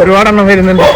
ഒരുപാടെണ്ണം വരുന്നുണ്ട്.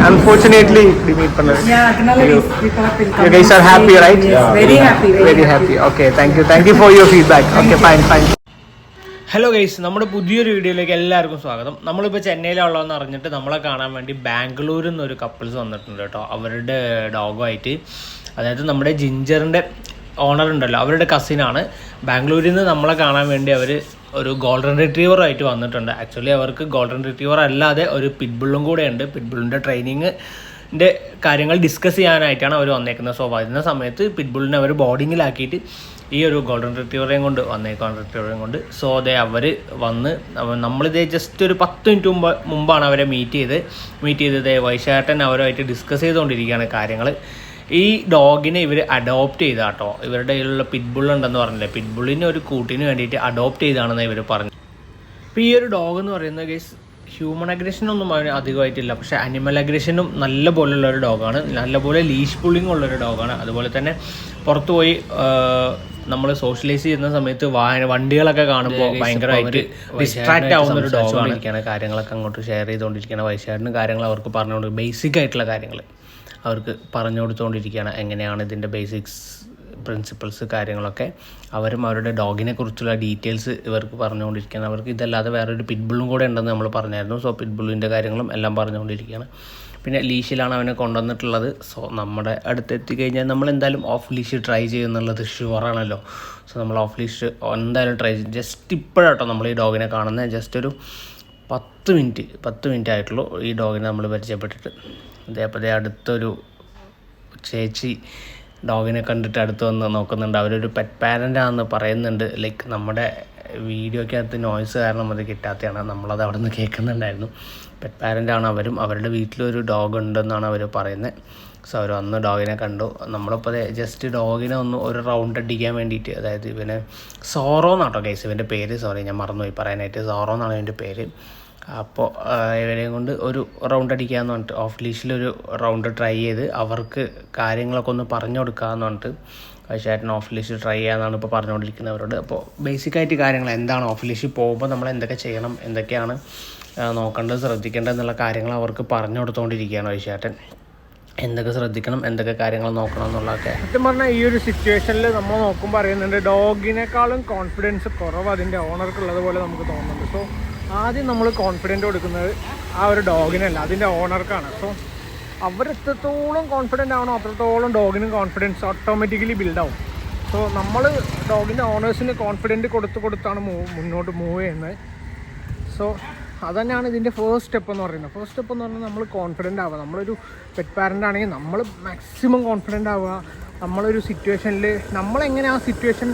unfortunately we meet Pallavi. Yeah, you, guys are happy, right? Yeah. Very happy. Very, very happy. happy. Okay, thank you. Thank you for your feedback. okay, fine, fine. Hello guys നമ്മുടെ പുതിയൊരു വീഡിയോയിലേക്ക് എല്ലാവർക്കും സ്വാഗതം നമ്മളിപ്പോൾ ചെന്നൈയിലുള്ളതെന്ന് അറിഞ്ഞിട്ട് നമ്മളെ കാണാൻ വേണ്ടി ബാംഗ്ലൂരിൽ നിന്ന് ഒരു കപ്പിൾസ് വന്നിട്ടുണ്ട് കേട്ടോ അവരുടെ ഡോഗുമായിട്ട് അതായത് നമ്മുടെ ജിഞ്ചറിന്റെ ഓണർ ഉണ്ടല്ലോ അവരുടെ കസിനാണ് ബാംഗ്ലൂരിൽ നിന്ന് നമ്മളെ കാണാൻ വേണ്ടി അവർ ഒരു ഗോൾഡൻ റിട്രീവർ ആയിട്ട് വന്നിട്ടുണ്ട്. ആക്ച്വലി അവർക്ക് ഗോൾഡൻ റിട്രീവർ അല്ലാതെ ഒരു പിറ്റ്ബുള്ളും കൂടെ ഉണ്ട്. പിറ്റ്ബുള്ളിന്റെ ട്രെയിനിങ് ന്റെ കാര്യങ്ങൾ ഡിസ്കസ് ചെയ്യാനായിട്ടാണ് അവർ വന്നേക്കുന്നത്. സോ വരുന്ന സമയത്ത് പിറ്റ്ബുളിനെ അവർ ബോർഡിങ്ങിലാക്കിയിട്ട് ഈ ഒരു ഗോൾഡൻ റിട്രീവറേയും കൊണ്ട് വന്നേക്കാണ് റിട്രീവറേയും കൊണ്ട്. സോ അതേ അവർ വന്ന് നമ്മളിതേ ജസ്റ്റ് ഒരു പത്ത് മിനിറ്റ് മുമ്പ് മുമ്പാണ് അവരെ മീറ്റ് ചെയ്ത് മീറ്റ് ചെയ്തത് വൈശാട്ടൻ അവരുമായിട്ട് ഡിസ്കസ് ചെയ്തുകൊണ്ടിരിക്കുകയാണ് കാര്യങ്ങൾ ഈ ഡോഗിനെ ഇവർ അഡോപ്റ്റ് ചെയ്ത കേട്ടോ ഇവരുടെ കയ്യിലുള്ള പിറ്റ്ബുൾ ഉണ്ടെന്ന് പറഞ്ഞില്ലേ? പിറ്റ്ബുള്ളിനെ ഒരു കൂട്ടിന് വേണ്ടിയിട്ട് അഡോപ്റ്റ് ചെയ്താണെന്ന് ഇവർ പറഞ്ഞു. അപ്പോൾ ഈ ഒരു ഡോഗ് എന്ന് പറയുന്നത് ഗൈസ് ഹ്യൂമൺ അഗ്രഷനൊന്നും അവന് അധികമായിട്ടില്ല. പക്ഷെ അനിമൽ അഗ്രഷനും നല്ല പോലുള്ള ഒരു ഡോഗാണ് നല്ലപോലെ ലീഷ് പുള്ളിങ് ഉള്ളൊരു ഡോഗാണ് അതുപോലെ തന്നെ പുറത്തു പോയി നമ്മൾ സോഷ്യലൈസ് ചെയ്യുന്ന സമയത്ത് വാഹന വണ്ടികളൊക്കെ കാണുമ്പോൾ ഭയങ്കരമായിട്ട് ഡിസ്ട്രാക്ട് ആവുന്ന ഒരു ഡോഗാണ് കാര്യങ്ങളൊക്കെ അങ്ങോട്ട് ഷെയർ ചെയ്തുകൊണ്ടിരിക്കുകയാണ്. വയസ്സുകാരനും കാര്യങ്ങൾ അവർക്ക് പറഞ്ഞുകൊണ്ട് ബേസിക് ആയിട്ടുള്ള കാര്യങ്ങൾ അവർക്ക് പറഞ്ഞു കൊടുത്തുകൊണ്ടിരിക്കുകയാണ് എങ്ങനെയാണ് ഇതിന്റെ ബേസിക്സ് പ്രിൻസിപ്പിൾസ് കാര്യങ്ങളൊക്കെ. അവരും അവരുടെ ഡോഗിനെ കുറിച്ചുള്ള ഡീറ്റെയിൽസ് ഇവർക്ക് പറഞ്ഞുകൊണ്ടിരിക്കുകയാണ്. അവർക്ക് ഇതല്ലാതെ വേറൊരു പിറ്റ്ബുള്ളും കൂടെ ഉണ്ടെന്ന് നമ്മൾ പറഞ്ഞായിരുന്നു. സോ പിറ്റ്ബുള്ളിന്റെ കാര്യങ്ങളും എല്ലാം പറഞ്ഞുകൊണ്ടിരിക്കുകയാണ്. പിന്നെ ലീഷിലാണ് അവനെ കൊണ്ടുവന്നിട്ടുള്ളത്. സോ നമ്മുടെ അടുത്ത് എത്തിക്കഴിഞ്ഞാൽ നമ്മൾ എന്തായാലും ഓഫ് ലീഷ് ട്രൈ ചെയ്യുന്നുള്ളത് ഷുവറാണല്ലോ സോ നമ്മൾ ഓഫ് ലീഷ് എന്തായാലും ട്രൈ ചെയ്യും. ജസ്റ്റ് ഇപ്പോഴാട്ടോ നമ്മൾ ഈ ഡോഗിനെ കാണുന്നത്. ജസ്റ്റ് ഒരു പത്ത് മിനിറ്റ് പത്ത് മിനിറ്റ് ആയിട്ടുള്ളൂ ഈ ഡോഗിനെ നമ്മൾ പരിചയപ്പെട്ടിട്ട്. അതേപോലെ അടുത്തൊരു ചേച്ചി ഡോഗിനെ കണ്ടിട്ട് അടുത്ത് വന്ന് നോക്കുന്നുണ്ട്. അവരൊരു പെറ്റ് പാരന്റ് ആണെന്ന് പറയുന്നുണ്ട്. ലൈക്ക് നമ്മുടെ വീഡിയോക്കകത്ത് നോയ്സ് കാരണം അത് കിട്ടാത്തതാണ്. നമ്മളത് അവിടെ നിന്ന് കേൾക്കുന്നുണ്ടായിരുന്നു. പെറ്റ് പാരന്റ് ആണ് അവരും. അവരുടെ വീട്ടിലൊരു ഡോഗ് ഉണ്ടെന്നാണ് അവർ പറയുന്നത് സോ അവർ വന്ന് ഡോഗിനെ കണ്ടു. നമ്മളിപ്പോൾ ജസ്റ്റ് ഡോഗിനെ ഒന്ന് ഒരു റൗണ്ട് അടിക്കാൻ വേണ്ടിയിട്ട് അതായത് ഇവനെ സോറോ എന്നാട്ടോ കേസ് ഇവന്റെ പേര്. സോറി ഞാൻ മറന്നുപോയി. പറയാനായിട്ട് സോറോ എന്നാണ് ഇവന്റെ പേര്. അപ്പോൾ ഇവരെയും കൊണ്ട് ഒരു റൗണ്ട് അടിക്കാമെന്ന് പറഞ്ഞിട്ട് ഓഫ് ലീഷിലൊരു റൗണ്ട് ട്രൈ ചെയ്ത് അവർക്ക് കാര്യങ്ങളൊക്കെ ഒന്ന് പറഞ്ഞു കൊടുക്കാമെന്ന് പറഞ്ഞിട്ട് ചേട്ടൻ ഓഫ് ലീഷ് ട്രൈ ചെയ്യാമെന്നാണ് ഇപ്പോൾ പറഞ്ഞുകൊണ്ടിരിക്കുന്നവരോട് അപ്പോൾ ബേസിക്കായിട്ട് കാര്യങ്ങൾ എന്താണ് ഓഫ് ലീഷിൽ പോകുമ്പോൾ നമ്മൾ എന്തൊക്കെ ചെയ്യണം എന്തൊക്കെയാണ് നോക്കേണ്ടത് ശ്രദ്ധിക്കേണ്ടത് എന്നുള്ള കാര്യങ്ങൾ അവർക്ക് പറഞ്ഞു കൊടുത്തുകൊണ്ടിരിക്കുകയാണ് വൈശാട്ടൻ എന്തൊക്കെ ശ്രദ്ധിക്കണം എന്തൊക്കെ കാര്യങ്ങൾ നോക്കണം എന്നുള്ളതൊക്കെ. സത്യം പറഞ്ഞാൽ ഈ ഒരു സിറ്റുവേഷനിൽ നമ്മൾ നോക്കുമ്പോൾ അറിയുന്നുണ്ട് ഡോഗിനേക്കാളും കോൺഫിഡൻസ് കുറവ് അതിന്റെ ഓണർക്കുള്ളത് പോലെ നമുക്ക് തോന്നുന്നുണ്ട്. സോ ആദ്യം നമ്മൾ കോൺഫിഡന്റ് കൊടുക്കുന്നത് ആ ഒരു ഡോഗിനല്ല അതിന്റെ ഓണർക്കാണ് സോ അവരെത്രത്തോളം കോൺഫിഡന്റ് ആവണം അത്രത്തോളം ഡോഗിനും കോൺഫിഡൻസ് ഓട്ടോമാറ്റിക്കലി ബിൽഡാവും സോ നമ്മൾ ഡോഗിന്റെ ഓണേഴ്സിന് കോൺഫിഡന്റ് കൊടുത്ത് കൊടുത്താണ് മുന്നോട്ട് മൂവ് ചെയ്യുന്നത്. സോ അതന്നെയാണ് ഇതിന്റെ ഫസ്റ്റ് സ്റ്റെപ്പ് എന്ന് പറയുന്നത്. ഫസ്റ്റ് സ്റ്റെപ്പ് എന്ന് പറഞ്ഞാൽ നമ്മൾ കോൺഫിഡന്റ് ആവുക. നമ്മളൊരു പെറ്റ് പാരന്റ് ആണെങ്കിൽ നമ്മൾ മാക്സിമം കോൺഫിഡന്റ് ആവുക. നമ്മളൊരു സിറ്റുവേഷനിൽ നമ്മളെങ്ങനെ ആ സിറ്റുവേഷൻ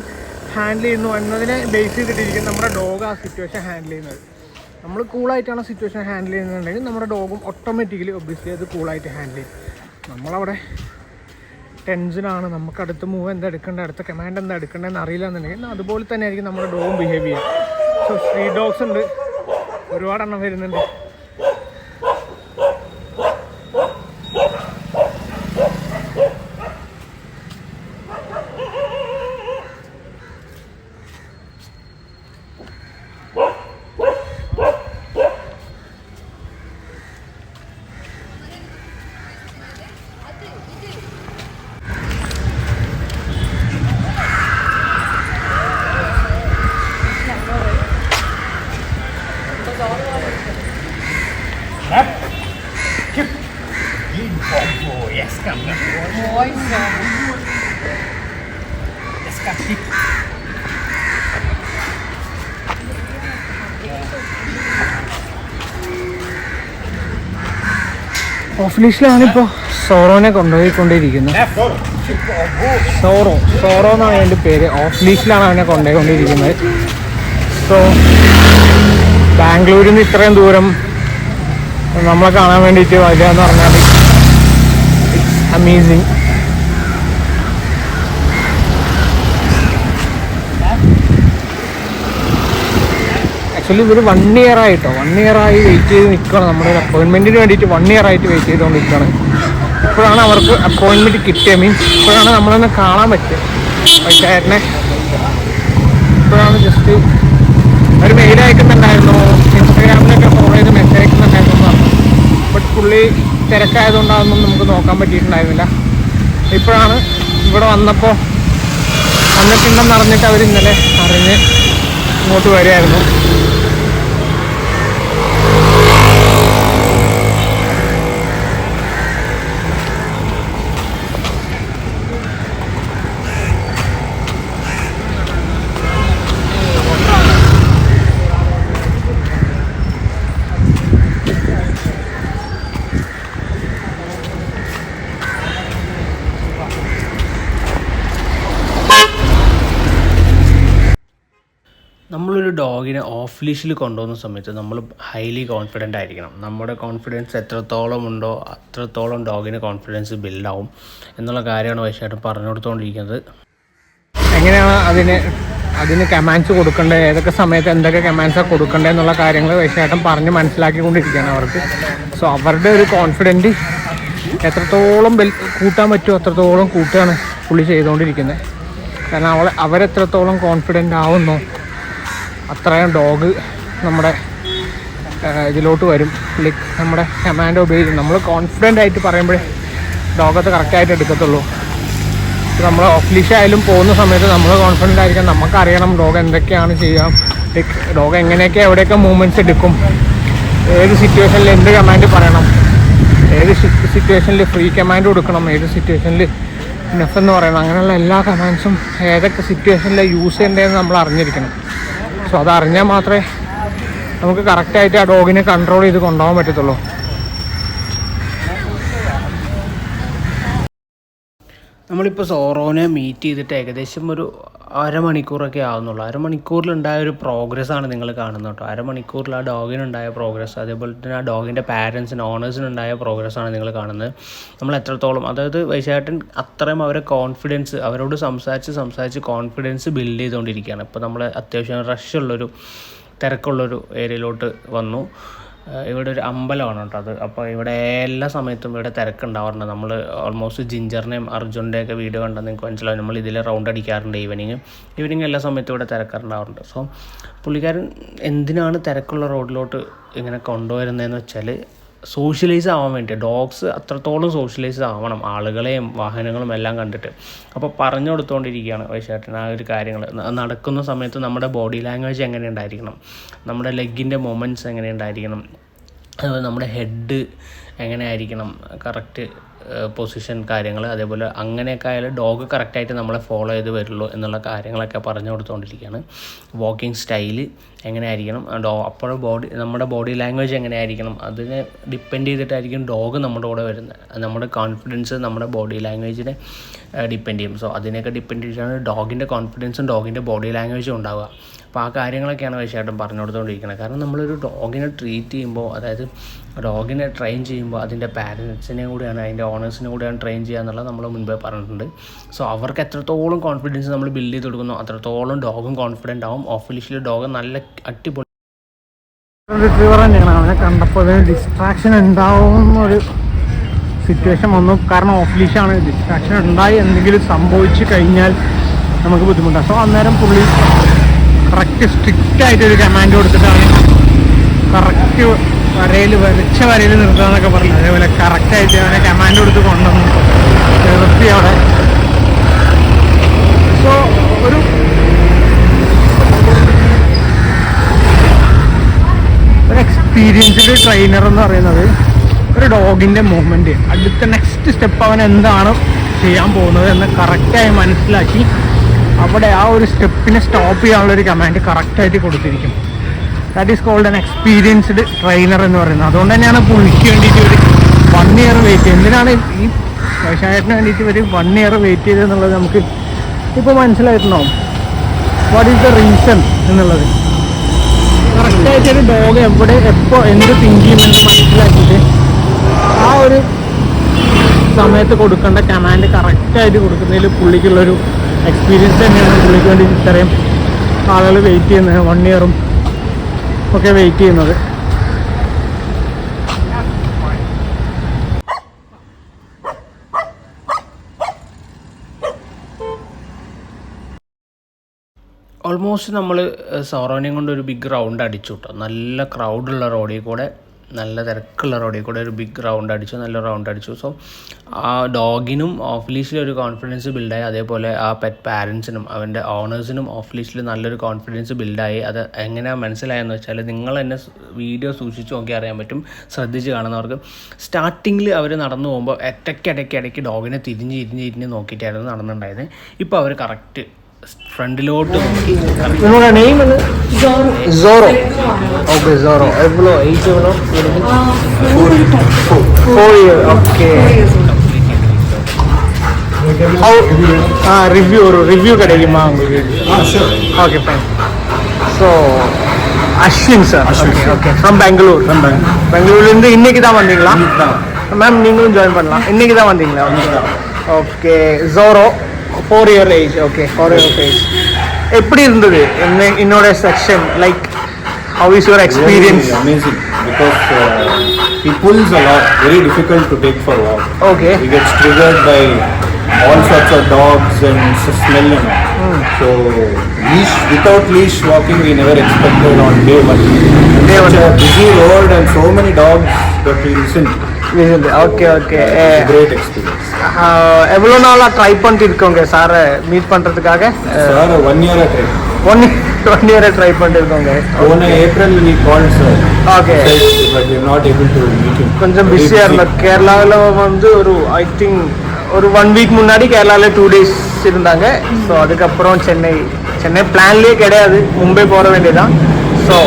ഹാൻഡിൽ ചെയ്യുന്നു എന്നതിനെ ബേസ് ചെയ്തിട്ടിരിക്കും നമ്മുടെ ഡോഗ് ആ സിറ്റുവേഷൻ ഹാൻഡിൽ ചെയ്യുന്നത്. നമ്മൾ കൂളായിട്ടാണ് സിറ്റുവേഷൻ ഹാൻഡിൽ ചെയ്യുന്നുണ്ടെങ്കിൽ നമ്മുടെ ഡോഗും ഓട്ടോമാറ്റിക്കലി ഒബ്വിയസ്ലി അത് കൂളായിട്ട് ഹാൻഡിൽ ചെയ്യും. നമ്മളവിടെ ടെൻഷനാണ് നമുക്ക് അടുത്ത് മൂവ് എന്താ എടുക്കേണ്ടത് അടുത്ത കമാൻഡ് എന്താ എടുക്കേണ്ടതെന്ന് അറിയില്ല എന്നുണ്ടെങ്കിൽ അതുപോലെ തന്നെ ആയിരിക്കും നമ്മുടെ ഡോഗും ബിഹേവ് ചെയ്യുക. സോ സ്ട്രീറ്റ് ഡോഗ്സ് ഉണ്ട്. ഒരുപാടെണ്ണം വരുന്നുണ്ട്. Escapar. Muy bueno. Escapar. ഓഫ്ലീഷിലാണിപ്പോൾ സോറോനെ കൊണ്ടുപോയിക്കൊണ്ടിരിക്കുന്നത് സോറോ സോറോ എന്നാണ് എന്റെ പേര് ഓഫീസിലാണ് അവനെ കൊണ്ടുപോയിക്കൊണ്ടിരിക്കുന്നത് സോ ബാംഗ്ലൂരിൽ നിന്ന് ഇത്രയും ദൂരം നമ്മളെ കാണാൻ വേണ്ടിയിട്ട് വരിക എന്ന് പറഞ്ഞാൽ അമേസിങ് ആക്ച്വലി ഇവർ വൺ ഇയർ ആയിട്ടോ. വൺ ഇയർ ആയി വെയിറ്റ് ചെയ്ത് നിൽക്കണം നമ്മുടെ ഒരു അപ്പോയിൻമെന്റിന് വേണ്ടിയിട്ട് വൺ ഇയർ ആയിട്ട് വെയിറ്റ് ചെയ്തുകൊണ്ട് നിൽക്കണം ഇപ്പോഴാണ് അവർക്ക് അപ്പോയിൻമെന്റ് കിട്ടിയത്. മീൻസ് ഇപ്പോഴാണ് നമ്മളൊന്ന് കാണാൻ പറ്റിയത്. വൈറ്റാരനെ ഇപ്പോഴാണ് ജസ്റ്റ് അവർ മെയിൽ അയക്കുന്നുണ്ടായിരുന്നു. ഇൻസ്റ്റാഗ്രാമിലൊക്കെ ഫോളോ ചെയ്ത് മെസ്സേജ് അയക്കുന്നുണ്ടായിരുന്നു ബട്ട് പുള്ളി തിരക്കായതുകൊണ്ട് നമുക്ക് നോക്കാൻ പറ്റിയിട്ടുണ്ടായിരുന്നില്ല. ഇപ്പോഴാണ് ഇവിടെ വന്നപ്പോൾ വന്നിട്ടുണ്ടെന്ന് അറിഞ്ഞിട്ട് അവർ ഇന്നലെ അറിഞ്ഞ് ഇങ്ങോട്ട് വരികയായിരുന്നു. നമ്മളൊരു ഡോഗിനെ ഓഫ് ലീഷിൽ കൊണ്ടുപോകുന്ന സമയത്ത് നമ്മൾ ഹൈലി കോൺഫിഡന്റ് ആയിരിക്കണം. നമ്മുടെ കോൺഫിഡൻസ് എത്രത്തോളം ഉണ്ടോ അത്രത്തോളം ഡോഗിന് കോൺഫിഡൻസ് ബിൽഡാവും എന്നുള്ള കാര്യമാണ് വൈശായിട്ടും പറഞ്ഞു കൊടുത്തുകൊണ്ടിരിക്കുന്നത് എങ്ങനെയാണ് അതിന് അതിന് കമാൻഡ്സ് കൊടുക്കേണ്ടത് ഏതൊക്കെ സമയത്ത് എന്തൊക്കെ കമാൻഡ്സാണ് കൊടുക്കേണ്ടത് എന്നുള്ള കാര്യങ്ങൾ വൈശായിട്ടും പറഞ്ഞ് മനസ്സിലാക്കിക്കൊണ്ടിരിക്കുകയാണ് അവർക്ക്. സോ അവരുടെ ഒരു കോൺഫിഡന്റ് എത്രത്തോളം ബെൽ കൂട്ടാൻ പറ്റുമോ അത്രത്തോളം കൂട്ടുകയാണ് പുള്ളി ചെയ്തുകൊണ്ടിരിക്കുന്നത്. കാരണം അവളെ അവരെത്രത്തോളം കോൺഫിഡന്റ് ആവുന്നോ അത്രയും ഡോഗ് നമ്മുടെ ഇതിലോട്ട് വരും. ലൈക്ക് നമ്മുടെ കമാൻഡ് ഉപയോഗിക്കും. നമ്മൾ കോൺഫിഡന്റ് ആയിട്ട് പറയുമ്പോഴേ ഡോഗത്ത് കറക്റ്റായിട്ട് എടുക്കത്തുള്ളൂ. നമ്മൾ ഓഫ്ലീഷ് ആയാലും പോകുന്ന സമയത്ത് നമ്മൾ കോൺഫിഡന്റ് ആയിരിക്കാം. നമുക്കറിയണം ഡോഗ് എന്തൊക്കെയാണ് ചെയ്യാം. ലൈക്ക് ഡോഗ് എങ്ങനെയൊക്കെ എവിടെയൊക്കെ മൂവ്മെന്റ്സ് എടുക്കും. ഏത് സിറ്റുവേഷനിൽ എന്ത് കമാൻഡ് പറയണം. ഏത് സിറ്റുവേഷനിൽ ഫ്രീ കമാൻഡ് കൊടുക്കണം. ഏത് സിറ്റുവേഷനിൽ നെഫ് എന്ന് പറയണം. അങ്ങനെയുള്ള എല്ലാ കമാൻഡ്സും ഏതൊക്കെ സിറ്റുവേഷനിൽ യൂസ് ചെയ്യേണ്ടതെന്ന് നമ്മൾ അറിഞ്ഞിരിക്കണം. സോ അതറിഞ്ഞാൽ മാത്രമേ നമുക്ക് കറക്റ്റായിട്ട് ആ ഡോഗിനെ കൺട്രോൾ ചെയ്ത് കൊണ്ടുപോകാൻ പറ്റത്തുള്ളൂ. നമ്മളിപ്പോൾ സോറോനെ മീറ്റ് ചെയ്തിട്ട് ഏകദേശം ഒരു അരമണിക്കൂറൊക്കെ ആവുന്നുള്ളൂ. അരമണിക്കൂറിലുണ്ടായ ഒരു പ്രോഗ്രസ്സാണ് നിങ്ങൾ കാണുന്നത് കേട്ടോ. അരമണിക്കൂറിൽ ആ ഡോഗിനുണ്ടായ പ്രോഗ്രസ് അതേപോലെ തന്നെ ആ ഡോഗിന്റെ പാരൻസിന് ഓണേഴ്സിനുണ്ടായ പ്രോഗ്രസ്സാണ് നിങ്ങൾ കാണുന്നത്. നമ്മൾ എത്രത്തോളം അതായത് വൈശാട്ടൻ അത്രയും അവരെ കോൺഫിഡൻസ് അവരോട് സംസാരിച്ച് സംസാരിച്ച് കോൺഫിഡൻസ് ബിൽഡ് ചെയ്തുകൊണ്ടിരിക്കുകയാണ്. ഇപ്പോൾ നമ്മൾ അത്യാവശ്യം റഷ് ഉള്ളൊരു തിരക്കുള്ളൊരു ഏരിയയിലോട്ട് വന്നു. ഇവിടെ ഒരു അമ്പലമാണ് കേട്ടോ അത്. അപ്പോൾ ഇവിടെ എല്ലാ സമയത്തും ഇവിടെ തിരക്കുണ്ടാവാറുണ്ട്. നമ്മൾ ഓൾമോസ്റ്റ് ജിഞ്ചറിനെയും അർജുന്റെയൊക്കെ വീഡിയോ കണ്ടാൽ നിങ്ങൾക്ക് മനസ്സിലാവും. നമ്മൾ ഇതിൽ റൗണ്ട് അടിക്കാറുണ്ട് ഈവനിങ് ഈവനിങ് എല്ലാ സമയത്തും ഇവിടെ തിരക്കുണ്ടാവാറുണ്ട് സോ പുള്ളിക്കാരൻ എന്തിനാണ് തിരക്കുള്ള റോഡിലോട്ട് ഇങ്ങനെ കൊണ്ടുവരുന്നതെന്ന് വെച്ചാൽ സോഷ്യലൈസ് ആവാൻ വേണ്ടി ഡോഗ്സ് അത്രത്തോളം സോഷ്യലൈസ് ആവണം ആളുകളെയും വാഹനങ്ങളും എല്ലാം കണ്ടിട്ട്. അപ്പോൾ പറഞ്ഞു കൊടുത്തുകൊണ്ടിരിക്കുകയാണ് വൈശാട്ടൻ ആ ഒരു കാര്യങ്ങൾ. നടക്കുന്ന സമയത്ത് നമ്മുടെ ബോഡി ലാംഗ്വേജ് എങ്ങനെ ഉണ്ടായിരിക്കണം? നമ്മുടെ ലെഗിന്റെ മൊമെന്റ്സ് എങ്ങനെ ഉണ്ടായിരിക്കണം? അതുപോലെ നമ്മുടെ ഹെഡ് എങ്ങനെ ആയിരിക്കണം? കറക്റ്റ് പൊസിഷൻ കാര്യങ്ങൾ അതേപോലെ അങ്ങനെയൊക്കെ ആയാലും ഡോഗ് കറക്റ്റായിട്ട് നമ്മളെ ഫോളോ ചെയ്ത് വരുള്ളൂ എന്നുള്ള കാര്യങ്ങളൊക്കെ പറഞ്ഞു കൊടുത്തുകൊണ്ടിരിക്കുകയാണ് വാക്കിംഗ് സ്റ്റൈൽ എങ്ങനെ ആയിരിക്കണം ഡോ അപ്പോൾ ബോഡി നമ്മുടെ ബോഡി ലാംഗ്വേജ് എങ്ങനെ ആയിരിക്കണം അതിനെ ഡിപ്പെൻഡ് ചെയ്തിട്ടായിരിക്കും ഡോഗ് നമ്മുടെ കൂടെ വരുന്നത്. നമ്മുടെ കോൺഫിഡൻസ് നമ്മുടെ ബോഡി ലാംഗ്വേജിനെ ഡിപ്പെൻഡ് ചെയ്യും. സോ അതിനെയൊക്കെ ഡിപ്പെൻഡ് ചെയ്തിട്ടാണ് ഡോഗിന്റെ കോൺഫിഡൻസും ഡോഗിന്റെ ബോഡി ലാംഗ്വേജും ഉണ്ടാവുക. അപ്പോൾ ആ കാര്യങ്ങളൊക്കെയാണ് വൈശായിട്ടും പറഞ്ഞു കൊടുത്തുകൊണ്ടിരിക്കുന്നത് കാരണം നമ്മളൊരു ഡോഗിനെ ട്രീറ്റ് ചെയ്യുമ്പോൾ അതായത് ഡോഗിനെ ട്രെയിൻ ചെയ്യുമ്പോൾ അതിന്റെ പാരൻസിനെ കൂടിയാണ് അതിന്റെ ഓണേഴ്സിനെ കൂടിയാണ് ട്രെയിൻ ചെയ്യുക എന്നുള്ളത് നമ്മൾ മുൻപേ പറഞ്ഞിട്ടുണ്ട്. സോ അവർക്ക് എത്രത്തോളം കോൺഫിഡൻസ് നമ്മൾ ബിൽഡ് ചെയ്ത് കൊടുക്കുന്നു അത്രത്തോളം ഡോഗും കോൺഫിഡന്റ് ആവും. ഓഫീഷ്യലി ഡോഗ് നല്ല അടിപൊളി റിട്രീവർ തന്നെയാണ്. അവനെ കണ്ടപ്പോൾ ഡിസ്ട്രാക്ഷൻ ഉണ്ടാവുന്നൊരു സിറ്റുവേഷൻ വന്നു. കാരണം ഓഫ് ലീഷാണ് ഡിസ്ട്രാക്ഷൻ ഉണ്ടായി. എന്തെങ്കിലും സംഭവിച്ചു കഴിഞ്ഞാൽ നമുക്ക് ബുദ്ധിമുട്ടാണ്. സോ അന്നേരം പുള്ളി കറക്റ്റ് സ്ട്രിക്റ്റ് ആയിട്ട് ഒരു കമാൻഡ് കൊടുത്തിട്ടാണ് കറക്റ്റ് വരയിൽ വരച്ച വരയിൽ നിർത്തുക പറഞ്ഞു. അതേപോലെ കറക്റ്റായിട്ട് അവനെ കമാൻഡ് കൊടുത്ത് കൊണ്ടുവന്നു. നിർത്തി അവിടെ. സോ ഒരു ഒരു എക്സ്പീരിയൻസ്ഡ് ട്രെയിനർ എന്ന് പറയുന്നത് ഒരു ഡോഗിന്റെ മൂവ്മെന്റ് അടുത്ത നെക്സ്റ്റ് സ്റ്റെപ്പ് അവൻ എന്താണ് ചെയ്യാൻ പോകുന്നത് എന്ന് കറക്റ്റായി മനസ്സിലാക്കി അവിടെ ആ ഒരു സ്റ്റെപ്പിനെ സ്റ്റോപ്പ് ചെയ്യാനുള്ള ഒരു കമാൻഡ് കറക്റ്റായിട്ട് കൊടുത്തിരിക്കും. That is called an experienced trainer എന്ന് പറയുന്നത്. അതുകൊണ്ട് തന്നെയാണ് പുള്ളിക്ക് വേണ്ടിയിട്ട് ഒരു വൺ ഇയർ വെയിറ്റ് എന്തിനാണ് ഈ വൈശാഖേട്ടന് വേണ്ടിയിട്ട് ഒരു വൺ ഇയർ വെയിറ്റ് ചെയ്തെന്നുള്ളത് നമുക്ക് ഇപ്പോൾ മനസ്സിലായിട്ടുണ്ടാവും വാട്ട് ഈസ് ദ റീസൺ എന്നുള്ളത്? കറക്റ്റായിട്ട് ഒരു ഡോഗ് എവിടെ എപ്പോൾ എന്ത് തിങ്ക് ചെയ്യുമെന്ന് മനസ്സിലാക്കിയിട്ട് ആ ഒരു സമയത്ത് കൊടുക്കേണ്ട കമാൻഡ് കറക്റ്റായിട്ട് കൊടുക്കുന്നതിൽ പുള്ളിക്കുള്ളൊരു എക്സ്പീരിയൻസ് തന്നെയാണ് പുള്ളിക്ക് വേണ്ടി ഇത്രയും ആളുകൾ വെയിറ്റ് ചെയ്യുന്നത് വൺ ഇയറും ഒക്കെ വെയിറ്റ് ചെയ്യുന്നത്. ഓൾമോസ്റ്റ് നമ്മൾ സൗറോനെയും കൊണ്ട് ഒരു ബിഗ് റൗണ്ട് അടിച്ചു കിട്ടും നല്ല ക്രൗഡുള്ള റോഡിൽ കൂടെ നല്ല തിരക്കുള്ള റോഡിൽ കൂടെ ഒരു ബിഗ് റൗണ്ട് അടിച്ചു നല്ല റൗണ്ട് അടിച്ചു. സോ ആ ഡോഗിനും ഓഫ് ലീഷിൽ ഒരു കോൺഫിഡൻസ് ബിൽഡായി അതേപോലെ ആ പെറ്റ് പാരൻസിനും അവന്റെ ഓണേഴ്സിനും ഓഫ് ലീസിൽ നല്ലൊരു കോൺഫിഡൻസ് ബിൽഡായി അത് എങ്ങനെയാണ് മനസ്സിലായെന്ന് വെച്ചാൽ നിങ്ങൾ എന്നെ വീഡിയോ സൂക്ഷിച്ച് നോക്കി അറിയാൻ പറ്റും. ശ്രദ്ധിച്ച് കാണുന്നവർക്ക് സ്റ്റാർട്ടിങ്ങിൽ അവർ നടന്നു പോകുമ്പോൾ ഇടയ്ക്ക് ഇടയ്ക്ക് ഇടയ്ക്ക് ഡോഗിനെ തിരിഞ്ഞ് തിരിഞ്ഞ് തിരിഞ്ഞ് നോക്കിയിട്ടായിരുന്നു നടന്നുണ്ടായിരുന്നത് ഇപ്പോൾ അവർ കറക്റ്റ് ഫ്രണ്ടിലോട്ട് ഇന്നേക്ക് ജോയിൻ പണ ഇന്നേക്ക് okay sorrow Four year age okay four year age எப்படி இருந்தது என்ன என்னோட section like how is your experience Really amazing because uh, he pulls a lot. Very difficult to take for walk. Okay He gets triggered by all sorts of dogs and s- smell and all. Hmm. So leash without leash walking we never expected on day one. Day one. Such a busy road and so many dogs that we listen. Okay okay It's a great experience. எவ்வளோ நாளாக try பண்ணிட்டு இருக்கோங்க சாரை meet பண்ணுறதுக்காக Sir, one year I tried. One one இயரை try பண்ணிட்டு இருக்கோங்க One April we called sir. Okay Said, but we are not able to meet him. கொஞ்சம் Very பிஸியாக busy. இருந்தோம் கேரளாவில் வந்து ஒரு ஐ திங்க் ஒரு ஒன் வீக் முன்னாடி கேரளாவில் டூ டேஸ் இருந்தாங்க ஸோ அதுக்கப்புறம் சென்னை சென்னை பிளான்லேயே கிடையாது மும்பை போக வேண்டியதான் ஸோ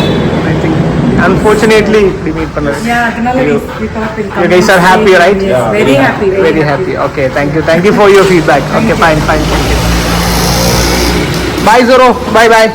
ஐ திங்க் அன்ஃபார்ச்சுனேட்லி இப்படி மீட் பண்ணது Yeah, Kanala You- is we thought will You come. guys are happy, right? Yes, Yeah, very very happy, Very happy. Okay, thank you. Thank you for your feedback. Okay, fine, fine. Thank you. Bye, Zoro. Bye, bye.